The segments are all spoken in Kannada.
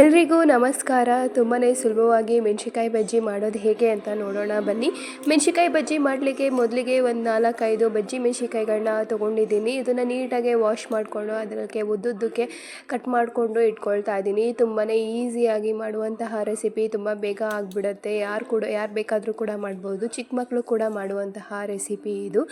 ಎಲ್ರಿಗೂ ನಮಸ್ಕಾರ. ತುಂಬಾ ಸುಲಭವಾಗಿ ಮೆಣಸಿಕಾಯಿ ಬಜ್ಜಿ ಮಾಡೋದು ಹೇಗೆ ಅಂತ ನೋಡೋಣ. ಬನ್ನಿ. ಮೆಣಸಿಕಾಯಿ ಬಜ್ಜಿ ಮಾಡಲಿಕ್ಕೆ ಮೊದಲಿಗೆ ಒಂದು ನಾಲ್ಕೈದು ಬಜ್ಜಿ ಮೆಣಸಿಕಾಯಿಗಳನ್ನ ತೊಗೊಂಡಿದ್ದೀನಿ. ಇದನ್ನು ನೀಟಾಗಿ ವಾಶ್ ಮಾಡಿಕೊಂಡು ಅದಕ್ಕೆ ಉದ್ದುದ್ದಕ್ಕೆ ಕಟ್ ಮಾಡಿಕೊಂಡು ಇಟ್ಕೊಳ್ತಾ ಇದ್ದೀನಿ. ತುಂಬಾ ಈಸಿಯಾಗಿ ಮಾಡುವಂತಹ ರೆಸಿಪಿ ತುಂಬ ಬೇಗ ಆಗಿಬಿಡುತ್ತೆ. ಯಾರು ಕೂಡ, ಯಾರು ಬೇಕಾದರೂ ಕೂಡ ಮಾಡ್ಬೋದು. ಚಿಕ್ಕ ಮಕ್ಕಳು ಕೂಡ ಮಾಡುವಂತಹ ರೆಸಿಪಿ ಇದು.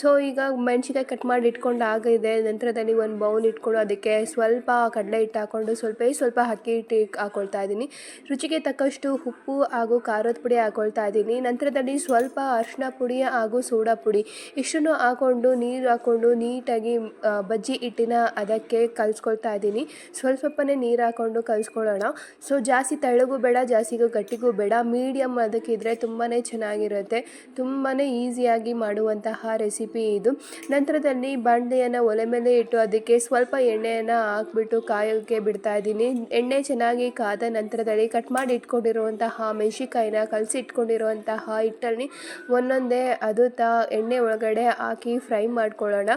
ಸೊ ಈಗ ಮೆಣಸಿಕಾಯಿ ಕಟ್ ಮಾಡಿ ಇಟ್ಕೊಂಡು ಆಗಿದೆ. ನಂತರದಲ್ಲಿ ಒಂದು ಬೌಲ್ ಇಟ್ಕೊಂಡು ಅದಕ್ಕೆ ಸ್ವಲ್ಪ ಕಡಲೆ ಹಿಟ್ಟು ಹಾಕ್ಕೊಂಡು ಸ್ವಲ್ಪ ಸ್ವಲ್ಪ ಅಕ್ಕಿ ಹಿಟ್ಟು ಹಾಕ್ಕೊಳ್ತಾ ಇದ್ದೀನಿ. ರುಚಿಗೆ ತಕ್ಕಷ್ಟು ಉಪ್ಪು ಹಾಗೂ ಖಾರದ ಪುಡಿ ಹಾಕ್ಕೊಳ್ತಾ ಇದ್ದೀನಿ. ನಂತರದಲ್ಲಿ ಸ್ವಲ್ಪ ಅರಿಶಿನ ಪುಡಿ ಹಾಗೂ ಸೋಡಾ ಪುಡಿ. ಇಷ್ಟನ್ನು ಹಾಕೊಂಡು ನೀರು ಹಾಕ್ಕೊಂಡು ನೀಟಾಗಿ ಬಜ್ಜಿ ಹಿಟ್ಟಿನ ಅದಕ್ಕೆ ಕಲಿಸ್ಕೊಳ್ತಾ ಇದ್ದೀನಿ. ಸ್ವಲ್ಪ ಸ್ವಲ್ಪನೇ ನೀರು ಹಾಕ್ಕೊಂಡು ಕಲಿಸ್ಕೊಳ್ಳೋಣ. ಸೊ, ಜಾಸ್ತಿ ತೆಳ್ಳಗೂ ಬೇಡ ಜಾಸ್ತಿಗೂ ಗಟ್ಟಿಗೂ ಬೇಡ. ಮೀಡಿಯಮ್ ಅದಕ್ಕಿದ್ರೆ ತುಂಬಾ ಚೆನ್ನಾಗಿರುತ್ತೆ. ತುಂಬಾ ಈಸಿಯಾಗಿ ಮಾಡುವಂತಹ ರೆಸಿಪಿ ಇದು. ನಂತರದಲ್ಲಿ ಬಾಣಲೆಯನ್ನು ಒಲೆ ಮೇಲೆ ಇಟ್ಟು ಅದಕ್ಕೆ ಸ್ವಲ್ಪ ಎಣ್ಣೆಯನ್ನು ಹಾಕ್ಬಿಟ್ಟು ಕಾಯೋಕೆ ಬಿಡ್ತಾ ಇದ್ದೀನಿ. ಎಣ್ಣೆ ಕಾದ ನಂತರದಲ್ಲಿ ಕಟ್ ಮಾಡಿ ಇಟ್ಕೊಂಡಿರುವಂತಹ ಮೆಣಸಿಕಾಯಿನ ಕಲಸಿ ಇಟ್ಕೊಂಡಿರುವಂತಹ ಹಿಟ್ಟಲ್ಲಿ ಒಂದೊಂದೇ ಅದು ತಾ ಎಣ್ಣೆ ಒಳಗಡೆ ಹಾಕಿ ಫ್ರೈ ಮಾಡ್ಕೊಳ್ಳೋಣ.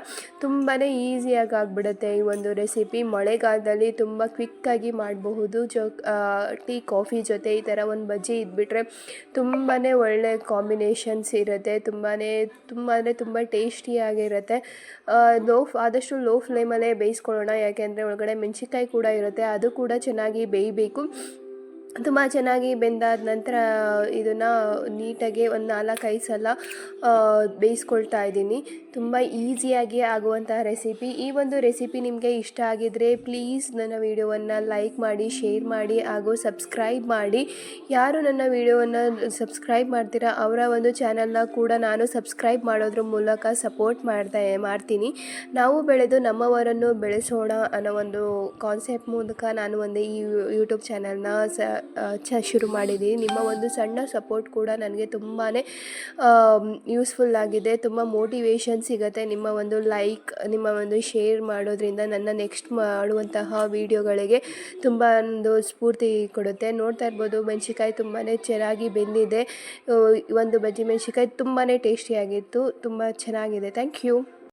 ತುಂಬಾ ಈಸಿಯಾಗಿ ಆಗಿಬಿಡುತ್ತೆ ಈ ಒಂದು ರೆಸಿಪಿ. ಮಳೆಗಾಲದಲ್ಲಿ ತುಂಬ ಕ್ವಿಕ್ಕಾಗಿ ಮಾಡಬಹುದು. ಜೊ ಟೀ, ಕಾಫಿ ಜೊತೆ ಈ ಥರ ಒಂದು ಬಜ್ಜಿ ಇದ್ಬಿಟ್ರೆ ತುಂಬಾ ಒಳ್ಳೆ ಕಾಂಬಿನೇಷನ್ಸ್ ಇರುತ್ತೆ. ತುಂಬಾ ತುಂಬ ಅಂದರೆ ತುಂಬ ಟೇಸ್ಟಿಯಾಗಿರುತ್ತೆ ಲೋ, ಆದಷ್ಟು ಲೋ ಫ್ಲೇಮಲ್ಲೇ ಬೇಯಿಸ್ಕೊಳ್ಳೋಣ. ಯಾಕೆಂದರೆ ಒಳಗಡೆ ಮೆಣಸಿಕಾಯಿ ಕೂಡ ಇರುತ್ತೆ. ಅದು ಕೂಡ ಚೆನ್ನಾಗಿ ಬೇಯಬೇಕು ತುಂಬ ಚೆನ್ನಾಗಿ ಬೆಂದಾದ ನಂತರ ಇದನ್ನು ನೀಟಾಗಿ ಒಂದು ನಾಲ್ಕೈದು ಸಲ ಬೇಯಿಸ್ಕೊಳ್ತಾ ಇದ್ದೀನಿ. ತುಂಬ ಈಸಿಯಾಗಿ ಆಗುವಂಥ ರೆಸಿಪಿ. ಈ ಒಂದು ರೆಸಿಪಿ ನಿಮಗೆ ಇಷ್ಟ ಆಗಿದ್ದರೆ ಪ್ಲೀಸ್ ನನ್ನ ವಿಡಿಯೋವನ್ನು ಲೈಕ್ ಮಾಡಿ, ಶೇರ್ ಮಾಡಿ, ಹಾಗೂ ಸಬ್ಸ್ಕ್ರೈಬ್ ಮಾಡಿ. ಯಾರು ನನ್ನ ವಿಡಿಯೋವನ್ನು ಸಬ್ಸ್ಕ್ರೈಬ್ ಮಾಡ್ತೀರಾ, ಅವರ ಒಂದು ಚಾನಲ್ನ ಕೂಡ ನಾನು ಸಬ್ಸ್ಕ್ರೈಬ್ ಮಾಡೋದ್ರ ಮೂಲಕ ಸಪೋರ್ಟ್ ಮಾಡ್ತಾ, ಮಾಡ್ತೀನಿ. ನಾವು ಬೆಳೆದು ನಮ್ಮವರನ್ನು ಬೆಳೆಸೋಣ ಅನ್ನೋ ಒಂದು ಕಾನ್ಸೆಪ್ಟ್ ಮೂಲಕ ನಾನು ಒಂದು ಈ ಯೂಟ್ಯೂಬ್ ಚಾನಲ್ನ ಸ ಚ, ಶುರು ಮಾಡಿದ್ದೀನಿ ನಿಮ್ಮ ಒಂದು ಸಣ್ಣ ಸಪೋರ್ಟ್ ಕೂಡ ನನಗೆ ತುಂಬಾ ಯೂಸ್ಫುಲ್ ಆಗಿದೆ. ತುಂಬ ಮೋಟಿವೇಶನ್ ಸಿಗುತ್ತೆ. ನಿಮ್ಮ ಒಂದು ಲೈಕ್ ನಿಮ್ಮ ಒಂದು ಶೇರ್ ಮಾಡೋದ್ರಿಂದ ನನ್ನ ನೆಕ್ಸ್ಟ್ ಮಾಡುವಂತಹ ವೀಡಿಯೋಗಳಿಗೆ ತುಂಬ ಒಂದು ಸ್ಫೂರ್ತಿ ಕೊಡುತ್ತೆ. ನೋಡ್ತಾ ಇರ್ಬೋದು ಮೆಣಸಿಕಾಯಿ ತುಂಬಾ ಚೆನ್ನಾಗಿ ಬೆಂದಿದೆ. ಒಂದು ಬಜ್ಜಿ ಮೆಣಸಿಕಾಯಿ ತುಂಬಾ ಟೇಸ್ಟಿಯಾಗಿತ್ತು ತುಂಬ ಚೆನ್ನಾಗಿದೆ. Thank you